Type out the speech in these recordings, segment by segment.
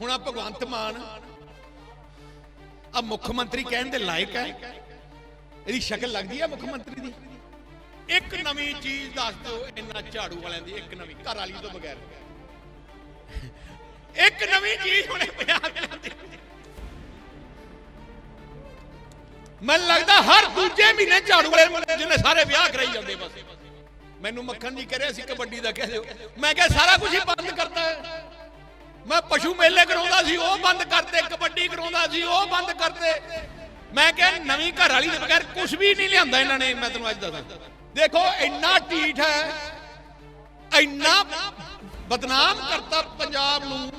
ਹੁਣ ਆ ਭਗਵੰਤ ਮਾਨ ਆ ਮੁੱਖ ਮੰਤਰੀ ਕਹਿਣ ਦੇ ਲਾਇਕ ਹੈ। ਇਹਦੀ ਸ਼ਕਲ ਲੱਗਦੀ ਹੈ ਮੁੱਖ ਮੰਤਰੀ ਦੀ। ਇੱਕ ਨਵੀਂ ਚੀਜ਼ ਦੱਸ ਦਿਓ ਇੰਨਾ ਝਾੜੂ ਵਾਲਿਆਂ ਦੀ, ਇੱਕ ਨਵੀਂ, ਘਰ ਵਾਲੀ ਤੋਂ ਬਗੈਰ। ਇੱਕ ਨਵੀਂ ਚੀਜ਼ ਹੁਣੇ ਪੰਜਾਬ ਚ ਆਉਂਦੀ ਮੈਨੂੰ ਲੱਗਦਾ ਹਰ ਦੂਜੇ ਮਹੀਨੇ ਝਾੜੂ ਵਾਲੇ ਜਿਹਨੇ ਸਾਰੇ ਵਿਆਹ ਕਰਾਈ ਜਾਂਦੇ ਬਸ। ਮੈਨੂੰ ਮੱਖਣ ਜੀ ਕਰਿਆ ਸੀ ਕਬੱਡੀ ਦਾ ਕਹਿ ਦਿਓ। ਮੈਂ ਕਿਹਾ ਸਾਰਾ ਕੁਝ ਹੀ ਬੰਦ ਕਰਤਾ ਹੈ। ਮੈਂ ਪਸ਼ੂ ਮੇਲੇ ਕਰਾਉਂਦਾ ਸੀ, ਉਹ ਬੰਦ ਕਰਤੇ, ਕਬੱਡੀ ਕਰਾਉਂਦਾ ਸੀ, ਉਹ ਬੰਦ ਕਰਤੇ। ਮੈਂ ਕਿਹਾ ਨਵੀਂ ਘਰ ਵਾਲੀ ਦੇ ਬਗੈਰ ਕੁਝ ਵੀ ਨਹੀਂ ਲਿਆਂਦਾ ਇਹਨਾਂ ਨੇ, ਮੈਂ ਤੈਨੂੰ ਅੱਜ ਦੱਸਾਂ ਦੇਖੋ, ਇੰਨਾ ਢੀਠ ਹੈ, ਇੰਨਾ ਬਦਨਾਮ ਕਰਤਾ ਪੰਜਾਬ ਨੂੰ।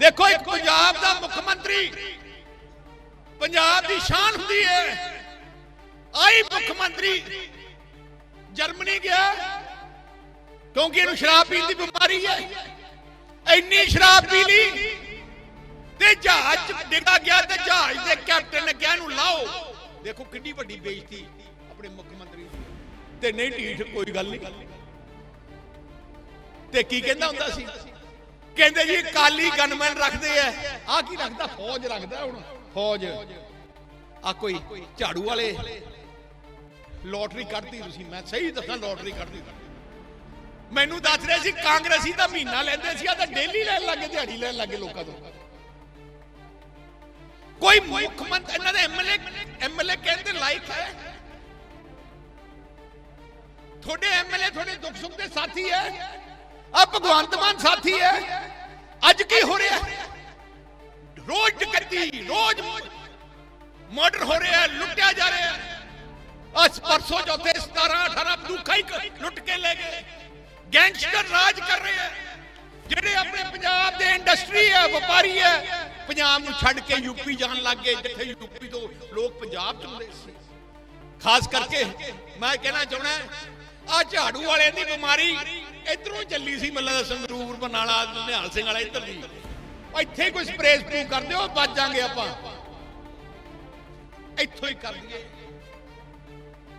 ਦੇਖੋ, ਇੱਕ ਪੰਜਾਬ ਦਾ ਮੁੱਖ ਮੰਤਰੀ, ਪੰਜਾਬ ਦੀ ਸ਼ਾਨ ਹੁੰਦੀ ਹੈ। ਆਈ ਮੁੱਖ ਮੰਤਰੀ ਜਰਮਨੀ ਗਿਆ, ਕਿਉਂਕਿ ਇਹਨੂੰ ਸ਼ਰਾਬ ਪੀਣ ਦੀ ਬਿਮਾਰੀ ਹੈ। ਇੰਨੀ ਸ਼ਰਾਬ ਪੀ ਲਈ ਤੇ ਜਹਾਜ਼ ਡਿੱਗਾ ਗਿਆ ਤੇ ਜਹਾਜ਼ ਦੇ ਕੈਪਟਨ ਨੇ ਕਿਹਾ ਇਹਨੂੰ ਲਾਓ। ਦੇਖੋ ਕਿੰਨੀ ਵੱਡੀ ਬੇਇੱਜ਼ਤੀ ਆਪਣੇ ਮੁੱਖ ਮੰਤਰੀ ਤੇ ਨਹੀਂ ਢੀਠ ਕੋਈ ਗੱਲ ਨਹੀਂ। ਤੇ ਕੀ ਕਹਿੰਦਾ ਹੁੰਦਾ ਸੀ? ਕਹਿੰਦੇ ਜੀ ਕਾਲੀ ਗਨਮੈਨ ਰੱਖਦੇ ਆ ਆ ਕੀ ਰੱਖਦਾ? ਫੌਜ ਰੱਖਦਾ ਹੁਣ। ਫੌਜ। ਆ ਕੋਈ ਝਾੜੂ ਵਾਲੇ। ਲੋਟਰੀ ਕੱਢਦੀ ਤੁਸੀਂ। ਮੈਂ ਸਹੀ ਦੱਸਾਂ, ਲੋਟਰੀ ਕੱਢਦੀ ਮੈਨੂੰ ਦੱਸ ਰਿਹਾ ਸੀ, ਕਾਂਗਰਸੀ ਤਾਂ ਮਹੀਨਾ ਲੈਂਦੇ ਸੀ ਆ ਤਾਂ ਡੇਲੀ ਲੈਣ ਲੱਗੇ ਦਿਹਾੜੀ ਲੈਣ ਲੱਗੇ ਲੋਕਾਂ ਤੋਂ। ਕੋਈ ਮੁੱਖ ਮੰਤਰੀ ਇਹਨਾਂ ਦੇ ਐਮਐਲਏ ਐਮਐਲਏ ਕਹਿੰਦੇ ਲਾਇਕ ਹੈ? ਤੁਹਾਡੇ ਐਮਐਲਏ ਤੁਹਾਡੇ ਦੁੱਖ ਸੁੱਖ ਦੇ ਸਾਥੀ ਹੈ? ਆ ਭਗਵੰਤ ਮਾਨ ਸਾਥੀ ਹੈ? ਅੱਜ ਕੀ ਹੋ ਰਿਹਾ? ਰੋਜ਼ ਡਕੈਤੀ ਰੋਜ਼ ਮਰਡਰ ਹੋ ਰਿਹਾ, ਲੁੱਟਿਆ ਜਾ ਰਿਹਾ। ਅੱਜ ਪਰਸੋਂ ਚੌਥੇ 17 18 ਬੰਦੂਕਾਂ ਲੁੱਟ ਕੇ ਲੈ ਗਏ। ਗੈਂਗਸਟਰ ਰਾਜ ਕਰ ਰਹੇ ਆ। ਜਿਹੜੇ ਆਪਣੇ ਪੰਜਾਬ ਦੇ ਇੰਡਸਟਰੀ ਹੈ ਵਪਾਰੀ ਹੈ ਪੰਜਾਬ ਨੂੰ ਛੱਡ ਕੇ ਯੂਪੀ ਜਾਣ ਲੱਗ ਗਏ, ਜਿੱਥੇ ਯੂਪੀ ਤੋਂ ਲੋਕ ਪੰਜਾਬ ਚ ਸੀ। ਖਾਸ ਕਰਕੇ ਮੈਂ ਕਹਿਣਾ ਚਾਹਣਾ ਆ ਝਾੜੂ ਵਾਲਿਆਂ ਦੀ ਬਿਮਾਰੀ ਇਧਰੋਂ ਚੱਲੀ ਸੀ ਮੱਲਾ ਸੰਗਰੂਰ ਬਨਾਲਾ ਨਿਹਾਲ ਸਿੰਘ ਵਾਲਾ ਇੱਧਰ ਦੀ। ਇੱਥੇ ਕੋਈ ਸਪਰੇਅ ਸਪਰੂ ਕਰ ਦਿਓ, ਬਚ ਜਾਾਂਗੇ ਆਪਾਂ। ਇੱਥੋਂ ਹੀ ਕਰ ਦਈਏ।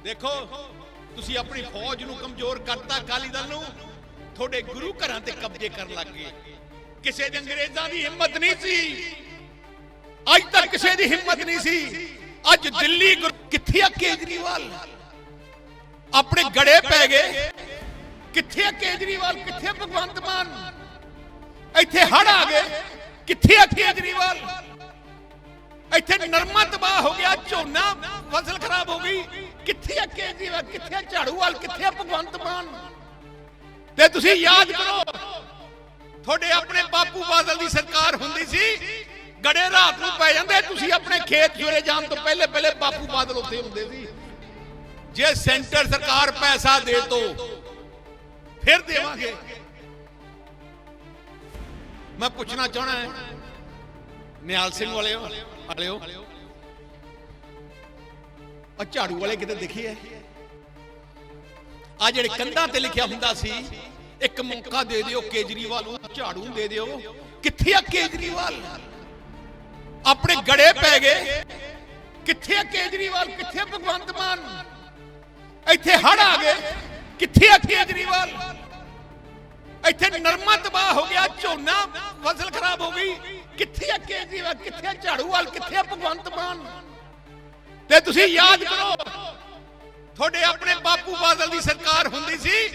ਦੇਖੋ ਤੁਸੀਂ ਆਪਣੀ ਫੌਜ ਨੂੰ ਕਮਜ਼ੋਰ ਕਰਤਾ ਅਕਾਲੀ ਦਲ ਨੂੰ, ਤੁਹਾਡੇ ਗੁਰੂ ਘਰਾਂ ਤੇ ਕਬਜ਼ੇ ਕਰਨ ਲੱਗ ਗਏ। ਕਿਸੇ ਦੇ ਅੰਗਰੇਜ਼ਾਂ ਦੀ ਹਿੰਮਤ ਨਹੀਂ ਸੀ। ਅੱਜ ਤੱਕ ਕਿਸੇ ਦੀ ਹਿੰਮਤ ਨਹੀਂ ਸੀ। ਅੱਜ ਦਿੱਲੀ ਕਿੱਥੇ ਆ ਕੇਜਰੀਵਾਲ? ਆਪਣੇ ਗੜੇ ਪੈ ਗਏ। ਕਿੱਥੇ ਆ ਕੇਜਰੀਵਾਲ? ਕਿੱਥੇ ਭਗਵੰਤ ਮਾਨ? ਇੱਥੇ ਹੜ ਆ ਗਏ। ਕਿੱਥੇ ਆ ਕੇਜਰੀਵਾਲ? ਇੱਥੇ ਨਰਮਾ ਤਬਾਹ ਹੋ ਗਿਆ, ਝੋਨਾ ਫਸਲ ਖਰਾਬ ਹੋ ਗਈ। ਕਿੱਥੇ ਆ ਕੇਜਰੀਵਾਲ ਕਿੱਥੇ ਆ ਝਾੜੂਵਾਲ ਕਿੱਥੇ ਆ ਭਗਵੰਤ ਮਾਨ? ਤੇ ਤੁਸੀਂ ਯਾਦ ਕਰੋ, ਤੁਹਾਡੇ ਆਪਣੇ ਬਾਪੂ ਬਾਦਲ ਦੀ ਸਰਕਾਰ ਹੁੰਦੀ ਸੀ, ਗੜੇ ਰਾਤ ਨੂੰ ਪੈ ਜਾਂਦੇ, ਤੁਸੀਂ ਆਪਣੇ ਖੇਤ ਜੁਰੇ ਜਾਣ ਤੋਂ ਪਹਿਲੇ ਪਹਿਲੇ ਬਾਪੂ ਬਾਦਲ ਉੱਥੇ ਹੁੰਦੇ ਸੀ। ਜੇ ਸੈਂਟਰ ਸਰਕਾਰ ਪੈਸਾ ਦੇ ਤੋ, ਫਿਰ ਦੇਵਾਂਗੇ। ਮੈਂ ਪੁੱਛਣਾ ਚਾਹਣਾ ਨਿਹਾਲ ਸਿੰਘ ਵਾਲਿਓ ਵਾਲਿਓ ਆ ਝਾੜੂ ਵਾਲੇ ਕਿਤੇ ਦਿਖੇ ਐ ਆ ਜਿਹੜੇ ਕੰਧਾਂ ਤੇ ਲਿਖਿਆ ਹੁੰਦਾ ਸੀ, ਇੱਕ ਮੌਕਾ ਦੇ ਦਿਓ, ਕੇਜਰੀਵਾਲ ਨੂੰ ਝਾੜੂ ਦੇ ਦਿਓ। ਕਿੱਥੇ ਆ ਕੇਜਰੀਵਾਲ? ਆਪਣੇ ਗੜੇ ਪੈ ਗਏ। ਕਿੱਥੇ ਆ ਕੇਜਰੀਵਾਲ? ਕਿੱਥੇ ਭਗਵੰਤ ਮਾਨ? ਇੱਥੇ ਹੜ ਆ ਗਏ। ਕਿੱਥੇ ਆ ਕੇਜਰੀਵਾਲ? ਇੱਥੇ ਨਰਮਾ ਤਬਾਹ ਹੋ ਗਿਆ, ਝੋਨਾ ਫਸਲ ਖਰਾਬ ਹੋ ਗਈ। ਕਿੱਥੇ ਆ ਕੇਜਰੀਵਾਲ? ਕਿੱਥੇ ਆ ਝਾੜੂਵਾਲ ਕਿੱਥੇ ਆ ਭਗਵੰਤ ਮਾਨ? ਤੇ ਤੁਸੀਂ ਯਾਦ ਕਰੋ, ਤੁਹਾਡੇ ਆਪਣੇ ਬਾਪੂ ਬਾਦਲ ਦੀ ਸਰਕਾਰ ਹੁੰਦੀ ਸੀ,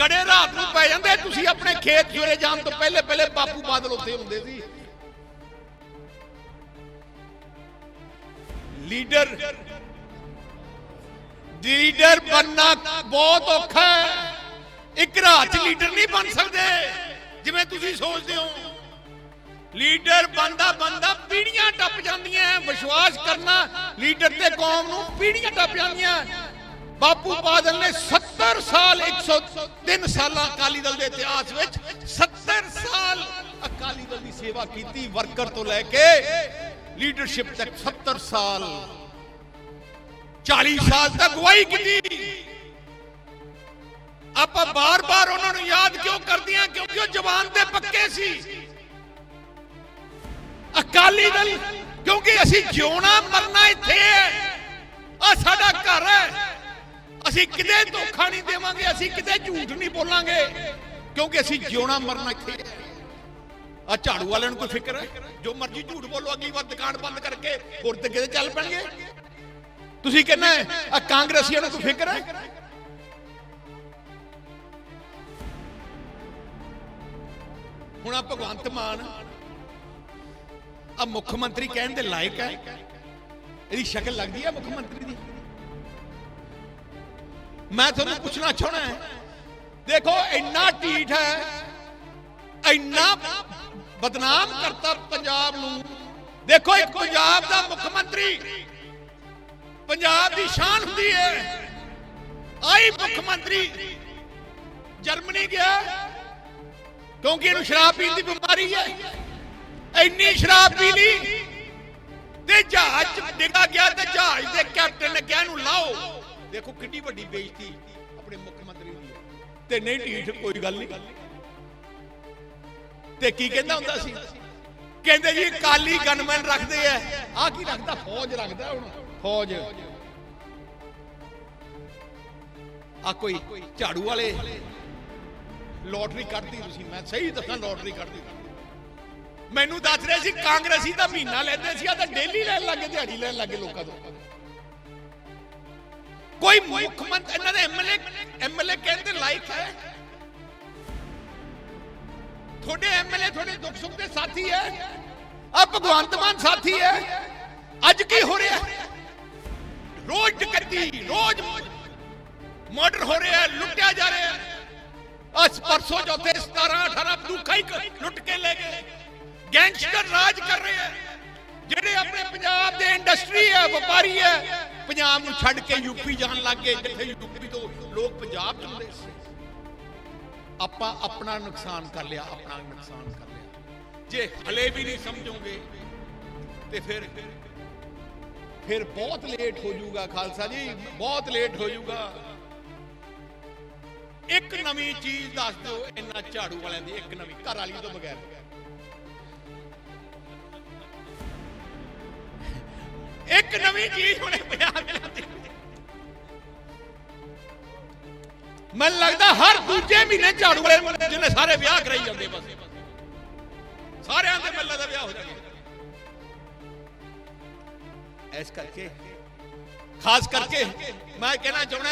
ਗੜੇ ਰਾਤ ਨੂੰ ਪੈ ਜਾਂਦੇ, ਤੁਸੀਂ ਆਪਣੇ ਖੇਤ ਜੁਰੇ ਜਾਣ ਤੋਂ ਪਹਿਲੇ ਪਹਿਲੇ ਬਾਪੂ ਬਾਦਲ ਉੱਥੇ ਹੁੰਦੇ ਸੀ। ਲੀਡਰ ਲੀਡਰ ਬੰਨਾ ਬਹੁਤ ਔਖਾ ਹੈ। ਇੱਕ ਰਾਤ ਚ ਲੀਡਰ ਨਹੀਂ ਬਣ ਸਕਦੇ, ਜਿਵੇਂ ਤੁਸੀਂ ਸੋਚਦੇ ਹੋ। ਲੀਡਰ ਬੰਦਾ ਬੰਦਾ ਪੀੜੀਆਂ ਟੱਪ ਜਾਂਦੀਆਂ, ਵਿਸ਼ਵਾਸ ਕਰਨਾ, ਲੀਡਰ ਤੇ ਕੌਮ ਨੂੰ ਪੀੜੀਆਂ ਟੱਪ ਜਾਂਦੀਆਂ। ਬਾਪੂ ਬਾਦਲ ਨੇ 70 ਸਾਲ 103 ਸਾਲਾਂ ਅਕਾਲੀ ਦਲ ਦੇ ਇਤਿਹਾਸ ਵਿੱਚ 70 ਸਾਲ ਅਕਾਲੀ ਦਲ ਦੀ ਸੇਵਾ ਕੀਤੀ, ਵਰਕਰ ਤੋਂ ਲੈ ਕੇ ਲੀਡਰਸ਼ਿਪ ਤੱਕ 70 ਸਾਲ। 40 ਸਾਲ ਤੱਕ ਗਵਾਹੀ ਕੀਤੀ। ਆਪਾਂ ਬਾਰ-ਬਾਰ ਉਹਨਾਂ ਨੂੰ ਯਾਦ ਕਿਉਂ ਕਰਦੇ ਕਰਦੀਆਂ? ਕਿਉਂਕਿ ਉਹ ਜਵਾਨ ਤੇ ਪੱਕੇ ਸੀ। ਅਕਾਲੀ ਦਲ, ਕਿਉਂਕਿ ਅਸੀਂ ਜਿਉਣਾ ਮਰਨਾ ਇੱਥੇ ਹੈ। ਆ ਸਾਡਾ ਘਰ ਹੈ। ਅਸੀਂ ਕਿਤੇ ਧੋਖਾ ਨਹੀਂ ਦੇਵਾਂਗੇ, ਅਸੀਂ ਕਿਤੇ ਝੂਠ ਨਹੀਂ ਬੋਲਾਂਗੇ, ਕਿਉਂਕਿ ਅਸੀਂ ਜਿਉਣਾ ਮਰਨਾ ਇੱਥੇ ਹੈ। ਆ ਝਾੜੂ ਵਾਲਿਆਂ ਨੂੰ ਕੋਈ ਫਿਕਰ ਹੈ? ਜੋ ਮਰਜ਼ੀ ਝੂਠ ਬੋਲੋ, ਅਗਲੀ ਵਾਰ ਦੁਕਾਨ ਬੰਦ ਕਰਕੇ ਹੋਰ ਤੇ ਕਿਤੇ ਚੱਲ ਪੈਣਗੇ। ਤੁਸੀਂ ਕਹਿੰਦੇ ਆ ਕਾਂਗਰਸੀਆਂ ਨੂੰ ਕੋਈ ਫਿਕਰ ਹੈ? ਹੁਣ ਆ ਭਗਵੰਤ ਮਾਨ ਆ ਮੁੱਖ ਮੰਤਰੀ ਕਹਿਣ ਦੇ ਲਾਇਕ ਹੈ? ਇਹਦੀ ਸ਼ਕਲ ਲੱਗਦੀ ਹੈ ਮੁੱਖ ਮੰਤਰੀ ਦੀ? ਮੈਂ ਤੁਹਾਨੂੰ ਪੁੱਛਣਾ ਚਾਹਣਾ ਹੈ, ਦੇਖੋ ਇੰਨਾ ਢੀਠ ਹੈ, ਇੰਨਾ ਬਦਨਾਮ ਕਰਤਾ ਪੰਜਾਬ ਨੂੰ। ਦੇਖੋ ਇੱਕ ਪੰਜਾਬ ਦਾ ਮੁੱਖ ਮੰਤਰੀ, ਪੰਜਾਬ ਦੀ ਸ਼ਾਨ ਹੁੰਦੀ ਹੈ। ਆਈ ਮੁੱਖ ਮੰਤਰੀ ਜਰਮਨੀ ਗਿਆ, ਕਿਉਂਕਿ ਇਹਨੂੰ ਸ਼ਰਾਬ ਪੀਣ ਦੀ ਬਿਮਾਰੀ ਹੈ। ਇੰਨੀ ਸ਼ਰਾਬ ਪੀ ਲਈ ਤੇ ਜਹਾਜ਼ ਡਿੱਗਾ ਗਿਆ ਤੇ ਜਹਾਜ਼ ਦੇ ਕੈਪਟਨ ਨੇ ਕਿਹਾ ਇਹਨੂੰ ਲਾਓ। ਦੇਖੋ ਕਿੰਨੀ ਵੱਡੀ ਬੇਇੱਜ਼ਤੀ ਆਪਣੇ ਮੁੱਖ ਮੰਤਰੀ ਦੀ ਤੇ ਨਹੀਂ ਢੀਠ ਕੋਈ ਗੱਲ ਨਹੀਂ। ਤੇ ਕੀ ਕਹਿੰਦਾ ਹੁੰਦਾ ਸੀ? ਕਹਿੰਦੇ ਜੀ, ਕਾਲੀ ਗਨਮੈਨ ਰੱਖਦੇ ਆ। ਆ ਕੀ ਰੱਖਦਾ? ਫੌਜ ਰੱਖਦਾ ਹੁਣ। ਫੌਜ। ਆ ਕੋਈ ਝਾੜੂ ਵਾਲੇ। ਲੋਟਰੀ ਕੱਢਦੀ ਤੁਸੀਂ। ਮੈਂ ਸਹੀ ਦੱਸਾਂ, ਲੋਟਰੀ ਕੱਢਦੀ ਮੈਨੂੰ ਦੱਸ ਰਹੇ ਸੀ ਕਾਂਗਰਸੀ ਤਾਂ ਮਹੀਨਾ ਲੈਂਦੇ ਸੀ ਆ ਤਾਂ ਡੇਲੀ ਲੈਣ ਲੱਗੇ, ਦਿਹਾੜੀ ਲੈਣ ਲੱਗੇ ਲੋਕਾਂ ਤੋਂ। ਕੋਈ ਮੁੱਖ ਮੰਤਰੀ ਇਹਨਾਂ ਦੇ ਐਮਐਲਏ ਐਮਐਲਏ ਕਹਿੰਦੇ ਲਾਇਕ ਹੈ। ਤੁਹਾਡੇ ਐਮਐਲਏ ਤੁਹਾਡੇ ਦੁੱਖ ਸੁੱਖ ਦੇ ਸਾਥੀ ਹੈ। ਆ ਭਗਵੰਤ ਮਾਨ ਸਾਥੀ ਹੈ। ਅੱਜ ਕੀ ਹੋ ਰਿਹਾ? ਰੋਜ਼ ਡਕੈਤੀ, ਰੋਜ਼ ਮਰਡਰ ਹੋ ਰਿਹਾ ਹੈ ਲੁੱਟਿਆ ਜਾ ਰਿਹਾ। ਹੈ ਅੱਜ ਪਰਸੋਂ ਚੌਥੇ 17 18 ਬੰਦੂਕਾਂ ਹੀ ਲੁੱਟ ਕੇ ਲੈ ਗਏ। ਗੈਂਗਸਟਰ ਰਾਜ ਕਰ ਰਹੇ ਹੈ। ਜਿਹੜੇ ਆਪਣੇ ਪੰਜਾਬ ਦੇ ਇੰਡਸਟਰੀ ਹੈ, ਵਪਾਰੀ ਹੈ, ਪੰਜਾਬ ਨੂੰ ਛੱਡ ਕੇ ਯੂਪੀ ਜਾਣ ਲੱਗ ਗਏ, ਜਿੱਥੇ ਯੂਪੀ ਤੋਂ ਲੋਕ ਪੰਜਾਬ ਚ ਸੀ। ਆਪਾਂ ਆਪਣਾ ਨੁਕਸਾਨ ਕਰ ਲਿਆ, ਆਪਣਾ ਨੁਕਸਾਨ ਕਰ ਲਿਆ। ਜੇ ਹਲੇ ਵੀ ਨਹੀਂ ਸਮਝੋਗੇ, ਤੇ ਫਿਰ ਫਿਰ ਬਹੁਤ ਲੇਟ ਹੋ ਜਾਊਗਾ, ਖਾਲਸਾ ਜੀ, ਬਹੁਤ ਲੇਟ ਹੋ ਜਾਊਗਾ। ਇੱਕ ਨਵੀਂ ਚੀਜ਼ ਦੱਸ ਦਿਓ ਇਹਨਾਂ ਝਾੜੂ ਵਾਲਿਆਂ ਦੀ, ਇੱਕ ਨਵੀਂ, ਘਰ ਵਾਲੀ ਤੋਂ ਬਗੈਰ। ਇੱਕ ਨਵੀਂ ਚੀਜ਼ ਹੁਣੇ ਪੰਜਾਬ ਚ ਲਿਆਂਦੀ। ਮੈਨੂੰ ਲੱਗਦਾ ਹਰ ਦੂਜੇ ਮਹੀਨੇ ਝਾੜੂ ਵਾਲੇ ਜਿਹਨੇ ਸਾਰੇ ਵਿਆਹ ਕਰਾਈ ਜਾਂਦੇ ਬਸ। ਸਾਰਿਆਂ ਦੇ ਮੱਲੇ ਦਾ ਵਿਆਹ ਹੋ ਜਾਣਾ ਇਸ ਕਰਕੇ, ਖਾਸ ਕਰਕੇ ਮੈਂ ਕਹਿਣਾ ਚਾਹਣਾ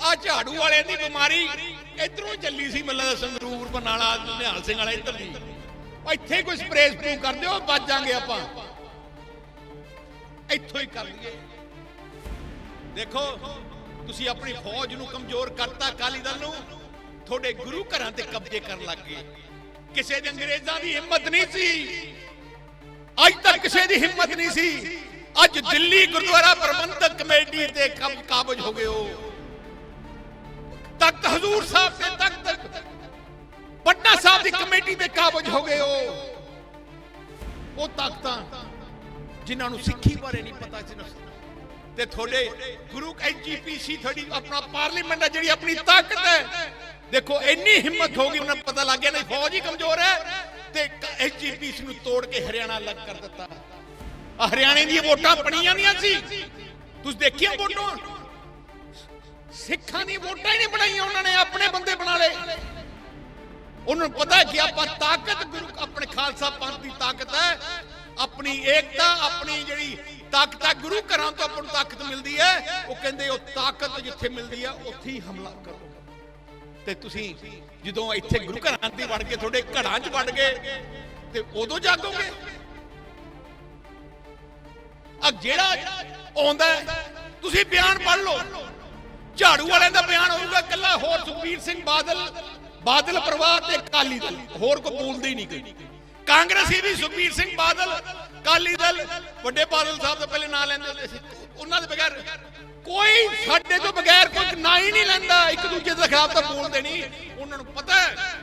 ਆ ਝਾੜੂ ਵਾਲੇ ਦੀ ਬਿਮਾਰੀ ਇਧਰੋਂ ਚੱਲੀ ਸੀ ਮੱਲਾ ਦਾ ਸੰਗਰੂਰ ਬਨਾਲਾ ਨਿਹਾਲ ਸਿੰਘ ਵਾਲਾ ਇੱਧਰ ਦੀ। ਇੱਥੇ ਕੋਈ ਸਪਰੇਅ ਸਪਰੂ ਕਰ ਦਿਓ ਬਚ ਜਾਾਂਗੇ ਆਪਾਂ। ਇੱਥੋਂ ਹੀ ਕਰ ਲਈਏ। ਦੇਖੋ, ਤੁਸੀਂ ਆਪਣੀ ਫੌਜ ਨੂੰ ਕਮਜ਼ੋਰ ਕਰਤਾ ਅਕਾਲੀ ਦਲ ਨੂੰ, ਤੁਹਾਡੇ ਗੁਰੂ ਘਰਾਂ ਤੇ ਕਬਜ਼ੇ ਕਰਨ ਲੱਗ ਗਏ। ਕਿਸੇ ਦੇ ਅੰਗਰੇਜ਼ਾਂ ਦੀ ਹਿੰਮਤ ਨਹੀਂ ਸੀ। ਅੱਜ ਤੱਕ ਕਿਸੇ ਦੀ ਹਿੰਮਤ ਨਹੀਂ ਸੀ। ਅੱਜ ਦਿੱਲੀ ਗੁਰਦੁਆਰਾ ਪ੍ਰਬੰਧਕ ਕਮੇਟੀ ਤੇ ਕਾਬਜ ਹੋ ਗਏ ਹੋ। ਤਖਤ ਹਜ਼ੂਰ ਸਾਹਿਬ ਦੇ ਤਖਤ, ਪਟਨਾ ਸਾਹਿਬ ਦੀ ਕਮੇਟੀ ਤੇ ਕਾਬਜ ਹੋ ਗਏ ਹੋ। ਉਹ ਤਾਕਤਾਂ ਜਿਨ੍ਹਾਂ ਨੂੰ ਸਿੱਖੀ ਬਾਰੇ ਨਹੀਂ ਪਤਾ ਸੀ ਤੇ ਤੁਹਾਡੇ ਗੁਰੂ ਐਨਜੀਪੀਸੀ ਤੁਹਾਡੀ ਆਪਣਾ ਪਾਰਲੀਮੈਂਟ ਹੈ, ਜਿਹੜੀ ਆਪਣੀ ਤਾਕਤ ਹੈ। ਦੇਖੋ, ਇੰਨੀ ਹਿੰਮਤ ਹੋ ਗਈ ਉਹਨਾਂ ਪਤਾ ਲੱਗ ਗਿਆ ਨਹੀਂ, ਫੌਜ ਹੀ ਕਮਜ਼ੋਰ ਹੈ। ਤੇ ਐਨਜੀਪੀਸੀ ਨੂੰ ਤੋੜ ਕੇ ਹਰਿਆਣਾ ਅਲੱਗ ਕਰ ਦਿੱਤਾ। ਹਰਿਆਣੇ ਦੀਆਂ ਵੋਟਾਂ ਪਣੀਆਂ ਨਹੀਂ ਸੀ। ਤੁਸੀਂ ਦੇਖਿਆ ਵੋਟਾਂ? ਸਿੱਖਾਂ ਦੀ ਵੋਟਾਂ ਹੀ ਨਹੀਂ ਬਣਾਈਆਂ ਉਹਨਾਂ ਨੇ, ਆਪਣੇ ਬੰਦੇ ਬਣਾ ਲਏ। ਉਹਨਾਂ ਨੂੰ ਪਤਾ ਹੈ ਕਿ ਆਪਾਂ ਤਾਕਤ, ਗੁਰੂ, ਆਪਣੇ ਖਾਲਸਾ ਪੰਥ ਦੀ ਤਾਕਤ ਹੈ। ਆਪਣੀ ਏਕਤਾ, ਆਪਣੀ ਜਿਹੜੀ ਤਾਕਤ ਆ, ਗੁਰੂ ਘਰਾਂ ਤੋਂ ਆਪਾਂ ਨੂੰ ਤਾਕਤ ਮਿਲਦੀ ਹੈ। ਉਹ ਕਹਿੰਦੇ, ਉਹ ਤਾਕਤ ਜਿੱਥੇ ਮਿਲਦੀ ਹੈ ਉੱਥੇ ਹੀ ਹਮਲਾ ਕਰੋ। ਤੇ ਤੁਸੀਂ ਜਦੋਂ ਇੱਥੇ ਗੁਰੂ ਘਰਾਂ ਦੀ ਵੜ ਕੇ, ਤੁਹਾਡੇ ਘਰਾਂ 'ਚ ਵੜ ਗਏ, ਤੇ ਉਦੋਂ ਜਾਗੋਗੇ? ਆ ਜਿਹੜਾ ਆਉਂਦਾ ਤੁਸੀਂ ਬਿਆਨ ਪੜ੍ਹ ਲਓ। ਝਾੜੂ ਵਾਲਿਆਂ ਦਾ ਬਿਆਨ ਹੋਊਗਾ ਕੱਲਾ ਹੋਰ ਸੁਖਬੀਰ ਸਿੰਘ ਬਾਦਲ ਬਾਦਲ ਪਰਿਵਾਰ ਤੇ ਅਕਾਲੀ ਦਲ, ਹੋਰ ਕੋਈ ਬੋਲਦੇ ਹੀ ਨਹੀਂ ਕੋਈ। ਕਾਂਗਰਸੀ ਵੀ ਸੁਖਬੀਰ ਸਿੰਘ ਬਾਦਲ ਕਾਲੀ ਦਲ, ਵੱਡੇ ਬਾਦਲ ਸਾਹਿਬ ਤੋਂ ਪਹਿਲੇ ਨਾਂ ਲੈਂਦੇ ਹੁੰਦੇ ਸੀ। ਉਹਨਾਂ ਦੇ ਬਗੈਰ ਕੋਈ ਸਾਡੇ ਤੋਂ ਬਗੈਰ ਕੋਈ ਨਾਂ ਹੀ ਨਹੀਂ ਲੈਂਦਾ। ਇੱਕ ਦੂਜੇ ਦੇ ਖਿਲਾਫ ਤਾਂ ਬੋਲਦੇ ਨਹੀਂ। ਉਹਨਾਂ ਨੂੰ ਪਤਾ ਹੈ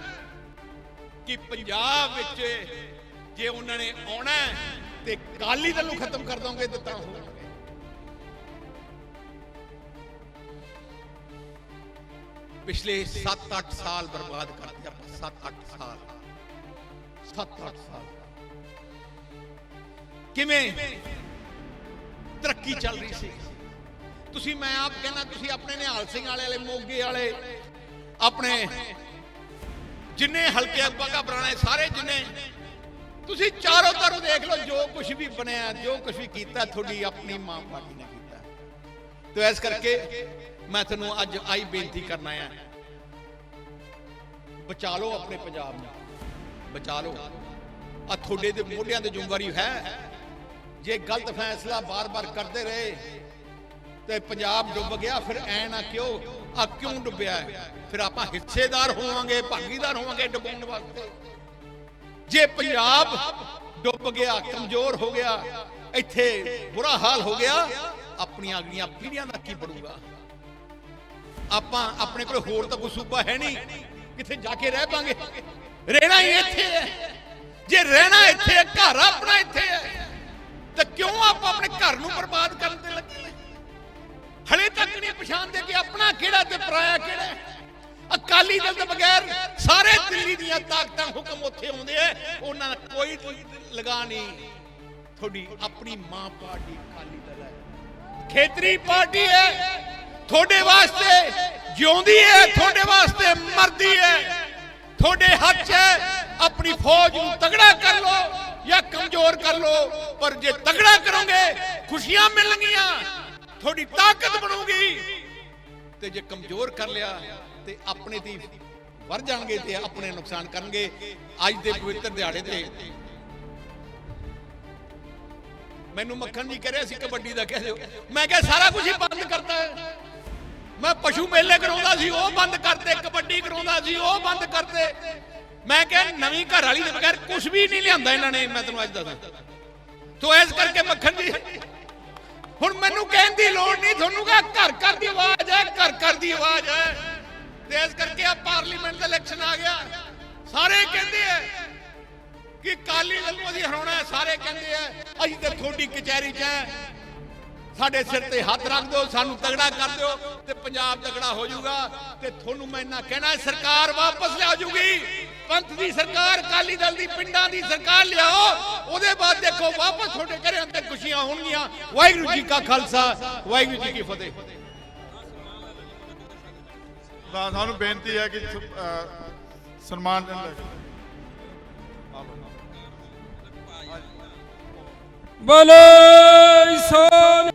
ਕਿ ਪੰਜਾਬ ਵਿੱਚ ਜੇ ਉਹਨਾਂ ਨੇ ਆਉਣਾ ਤੇ ਕਾਲੀ ਦਲ ਨੂੰ ਖਤਮ ਕਰ ਦੋਗੇ ਤੇ ਤਾਂ ਹੋਣਗੇ ਪਿਛਲੇ 7-8 ਸਾਲ ਬਰਬਾਦ ਕਰ ਦਿੱਤੇ ਆਪਾਂ 7-8 ਸਾਲ। 7-8 ਸਾਲ। ਕਿਵੇਂ? ਤਰੱਕੀ ਚੱਲ ਰਹੀ ਸੀ। ਤੁਸੀਂ, ਮੈਂ ਆਪ ਕਹਿੰਦਾ, ਤੁਸੀਂ ਆਪਣੇ ਨਿਹਾਲ ਸਿੰਘ ਵਾਲੇ ਵਾਲੇ, ਮੋਗੇ ਵਾਲੇ, ਆਪਣੇ ਜਿੰਨੇ ਹਲਕੇ ਬਾਗਾ ਬਰਾਣੇ ਸਾਰੇ ਜਿੰਨੇ, ਤੁਸੀਂ ਚਾਰੋਂ ਤਰਫ ਦੇਖ ਲਓ, ਜੋ ਕੁਝ ਵੀ ਬਣਿਆ, ਜੋ ਕੁਝ ਵੀ ਕੀਤਾ, ਤੁਹਾਡੀ ਆਪਣੀ ਮਾਂ ਪਾਰਟੀ ਨੇ ਕੀਤਾ। ਤੇ ਇਸ ਕਰਕੇ ਮੈਂ ਤੁਹਾਨੂੰ ਅੱਜ ਆਈ ਬੇਨਤੀ ਕਰਨਾ ਆ, ਬਚਾ ਲਓ ਆਪਣੇ ਪੰਜਾਬ ਨੂੰ। ਬਚਾ ਲਓ। ਆ ਤੁਹਾਡੇ ਦੇ ਮੋਢਿਆਂ ਤੇ ਜ਼ਿੰਮੇਵਾਰੀ ਹੈ। ਜੇ ਗਲਤ ਫੈਸਲਾ ਬਾਰ-ਬਾਰ ਕਰਦੇ ਰਹੇ, ਤੇ ਪੰਜਾਬ ਡੁੱਬ ਗਿਆ, ਫਿਰ ਐ ਨਾ ਕਿਉਂ? ਆ ਕਿਉਂ ਡੁੱਬਿਆ ਫਿਰ ਆਪਾਂ ਹਿੱਸੇਦਾਰ ਹੋਵਾਂਗੇ, ਭਾਗੀਦਾਰ ਹੋਵਾਂਗੇ ਡੁੱਬਣ ਵਾਸਤੇ। ਜੇ ਪੰਜਾਬ ਡੁੱਬ ਗਿਆ, ਕਮਜ਼ੋਰ ਹੋ ਗਿਆ, ਇੱਥੇ ਬੁਰਾ ਹਾਲ ਹੋ ਗਿਆ, ਆਪਣੀਆਂ ਅਗਲੀਆਂ ਪੀੜ੍ਹੀਆਂ ਦਾ ਕੀ ਬਣੂਗਾ? ਆਪਾਂ ਆਪਣੇ ਕੋਲ ਹੋਰ ਤਾਂ ਕੋਈ ਸੂਬਾ ਹੈ ਨਹੀਂ। ਕਿੱਥੇ ਜਾ ਕੇ ਰਹਿ ਪਾਂਗੇ? ਰਹਿਣਾ ਹੀ ਇੱਥੇ ਹੈ। ਜੇ ਰਹਿਣਾ ਇੱਥੇ ਹੈ, ਘਰ ਆਪਣਾ ਇੱਥੇ ਹੈ, ਤਾਂ ਕਿਉਂ ਆਪਾਂ ਆਪਣੇ ਘਰ ਨੂੰ ਬਰਬਾਦ ਕਰਨ ਤੇ ਲੱਗੇ ਹਲੇ ਤੱਕ ਨਹੀਂ ਪਛਾਣਦੇ ਕਿ ਆਪਣਾ ਕਿਹੜਾ ਤੇ ਪਰਾਇਆ ਕਿਹੜਾ ਅਕਾਲੀ ਦਲ ਦੇ ਬਗੈਰ ਸਾਰੇ ਦਿੱਲੀ ਦੀਆਂ ਤਾਕਤਾਂ ਹੁਕਮ ਉੱਥੇ ਆਉਂਦੇ ਆ, ਉਹਨਾਂ ਦਾ ਕੋਈ ਲਗਾ ਨਹੀਂ। ਤੁਹਾਡੀ ਆਪਣੀ ਮਾਂ ਪਾਰਟੀ ਅਕਾਲੀ ਦਲ ਹੈ। ਖੇਤਰੀ ਪਾਰਟੀ ਹੈ। ਤੁਹਾਡੇ ਵਾਸਤੇ ਜਿਉਂਦੀ ਹੈ, ਤੁਹਾਡੇ ਵਾਸਤੇ ਮਰਦੀ ਹੈ। ਤੁਹਾਡੇ ਹੱਥ 'ਚ ਹੈ ਆਪਣੀ ਫੌਜ ਨੂੰ ਤਗੜਾ ਕਰ ਲਓ ਜਾਂ ਕਮਜ਼ੋਰ ਕਰ ਲਓ, ਪਰ ਜੇ ਤਗੜਾ ਕਰੋਗੇ, ਖੁਸ਼ੀਆਂ ਮਿਲਣਗੀਆਂ, ਤੁਹਾਡੀ ਤਾਕਤ ਬਣੂਗੀ। ਤੇ ਜੇ ਕਮਜ਼ੋਰ ਕਰ ਲਿਆ, ਤੇ ਆਪਣੇ ਦੀ ਵਰ ਜਾਣਗੇ ਤੇ ਆਪਣੇ ਨੁਕਸਾਨ ਕਰਨਗੇ ਅੱਜ ਦੇ ਪਵਿੱਤਰ ਦਿਹਾੜੇ ਤੇ। ਮੈਨੂੰ ਮੱਖਣ ਜੀ ਕਹਿ ਰਿਹਾ ਸੀ, ਕਬੱਡੀ ਦਾ ਕਹਿ ਦਿਓ। ਮੈਂ ਕਿਹਾ, ਸਾਰਾ ਕੁਝ ਹੀ ਬੰਦ ਕਰਤਾ ਹੈ। ਮੈਂ ਪਸ਼ੂ ਮੇਲੇ ਕਰਾਉਂਦਾ ਸੀ, ਉਹ ਬੰਦ ਕਰਤੇ ਕਬੱਡੀ ਕਰਾਉਂਦਾ ਸੀ, ਉਹ ਬੰਦ ਕਰਤੇ ਮੈਂ ਕਿਹਾ, ਨਵੀਂ ਘਰ ਵਾਲੀ ਦੇ ਬਗੈਰ ਕੁਝ ਵੀ ਨਹੀਂ ਲਿਆਂਦਾ ਇਹਨਾਂ ਨੇ, ਮੈਂ ਤੈਨੂੰ ਅੱਜ ਦੱਸਾਂ। ਤੋ ਇਸ ਕਰਕੇ ਮੱਖਣ ਜੀ ਹੁਣ ਮੈਨੂੰ ਕਹਿਣ ਦੀ ਲੋੜ ਨਹੀਂ, ਤੁਹਾਨੂੰ ਕਹਾ ਘਰ ਘਰ ਦੀ ਆਵਾਜ਼ ਹੈ, ਘਰ ਘਰ ਦੀ ਆਵਾਜ਼ ਹੈ। ਤੇ ਇਸ ਕਰਕੇ ਆ ਪਾਰਲੀਮੈਂਟ ਦਾ ਇਲੈਕਸ਼ਨ ਆ ਗਿਆ। ਸਾਰੇ ਕਹਿੰਦੇ ਆ ਕਿ ਕਾਲੀ ਦਲ ਨੂੰ ਅਸੀਂ ਹਰਾਉਣਾ ਸਾਰੇ ਕਹਿੰਦੇ ਆ, ਅਸੀਂ ਤਾਂ ਤੁਹਾਡੀ ਕਚਹਿਰੀ 'ਚ ਹੈ। ਸਾਡੇ ਸਿਰ ਤੇ ਹੱਥ ਰੱਖ ਦਿਓ ਸਾਨੂੰ ਤਗੜਾ ਕਰ ਦਿਓ ਤੇ ਪੰਜਾਬ ਤਗੜਾ ਹੋ ਜਾਊਗਾ ਤੇ ਤੁਹਾਨੂੰ ਮੈਂ ਇੰਨਾ ਕਹਿਣਾ ਸਰਕਾਰ ਵਾਪਸ ਲਿਆ ਜੂਗੀ। ਪੰਥ ਦੀ ਸਰਕਾਰ ਕਾਲੀ ਦਲ ਦੀ ਪਿੰਡਾਂ ਦੀ ਸਰਕਾਰ ਲਿਆਓ ਉਹਦੇ ਬਾਅਦ ਦੇਖੋ ਵਾਪਸ ਤੁਹਾਡੇ ਘਰਾਂ ਤੇ ਖੁਸ਼ੀਆਂ ਹੋਣਗੀਆਂ। ਵਾਹਿਗੁਰੂ ਜੀ ਕਾ ਖਾਲਸਾ ਵਾਹਿਗੁਰੂ ਜੀ ਕੀ ਫਤਿਹ। ਤਾਂ ਸਾਨੂੰ ਬੇਨਤੀ ਹੈ ਕਿ ਸਨਮਾਨ ਬੋਲੇ ਸੋਨ